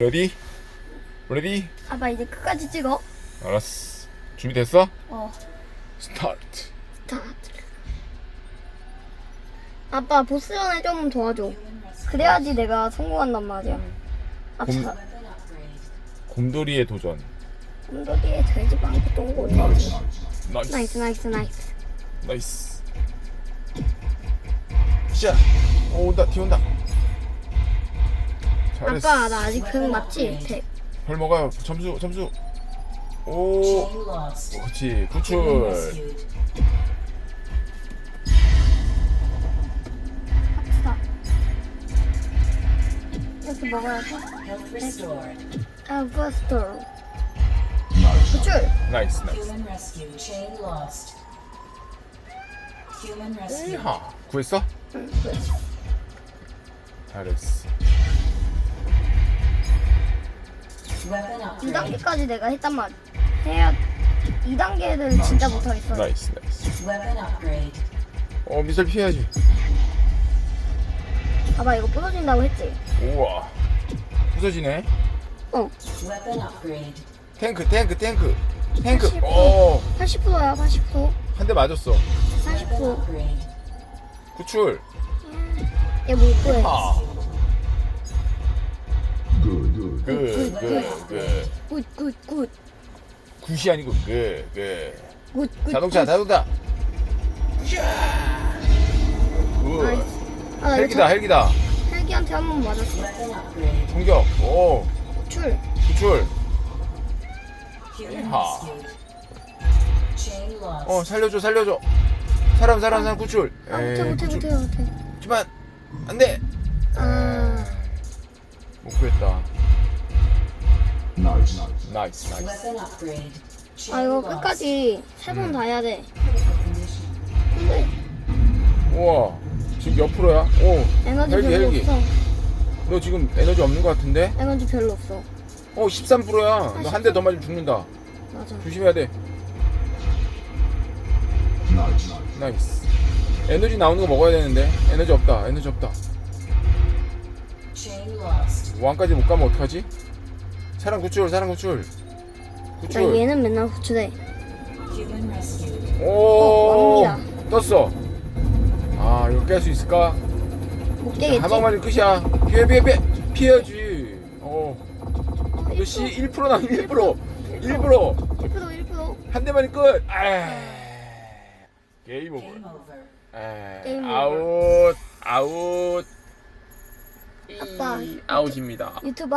레디? 레디? 아빠 이제 끝까지 찍어. 알았어. 준비됐어? 어. 스타트. 스타트. 아빠 보스전에 좀 도와줘. 그래야지 내가 성공한단 말이야. 아차. 곰돌이의 도전. 곰돌이에 돼지 많고 똥고. 나이스. 나이스 나이스 나이스. 나이스. 샷. 오 온다. 뒤 온다. 잘했어. 아빠 나 아직 백 맞지? 백. 별 먹어요. 점수 점수. 오. 그렇지. 구출. 아프다. 이렇게 먹어야 돼. 아 버스터. 구출. 나이스 나이스. 구했어? 응, 그래. 잘했어. 2 upgrade. 2단계까지 내가 했단 말. 해야 2 단계를 진짜 못하겠어. 나이스 나이스. Weapon upgrade. 어 미셀 피해야지. 아빠 이거 부서진다고 했지? 우와. 부서지네. 어. 탱크 탱크 탱크 탱크. 80%. 오. 80%야 80%. 한 대 맞았어. Weapon 40%. upgrade. 구출. 얘뭐 구해? 아. 그, 그, 그. 굿굿 굿. 굿이 아니고 그, 그. 굿굿. 자동차, 자동차. 굿. 아, 나 헬기다, 이거 헬기다. 저- 헬기한테 한 번 맞았어. 공격. 오, 출. 구출. Chain lost. 어, 살려줘, 살려줘. 사람, 사람, 사람 구출. 아 못해 못해 구출. 못해 못해. 하지만 안 돼. 아 못 구했다. 나이스, 나이스. 아 이거. 끝까지 세 번 다 해야 돼. 근데 우와, 지금 몇 프로야? 오, 에너지 헬기, 별로 헬기. 없어. 너 지금 에너지 없는 것 같은데? 에너지 별로 없어. 어, 13%야. 너 한 대 더 맞으면 죽는다. 맞아. 조심해야 돼. 나이스. 에너지 나오는 거 먹어야 되는데. 에너지 없다. 에너지 없다. 왕까지 못 가면 어떡하지? 사람 구출, 사람 구출. 나 구출. 얘는 맨날 구출해. Human rescued. 오, 어, 왕이야. 떴어. 아, 이거 깰 수 있을까? 못 깨겠지? 한 방만이 끝이야. 피해, 피해, 피해. 피해야지. 어. 어, 너 씨, 1% 나, 1%. 1%. 1% 1%. 한 대만이 끝. 아. 게임 오버. Game over. 아, 게임 오버. 아웃, 아웃. 아빠. 이, 아웃입니다. 유튜브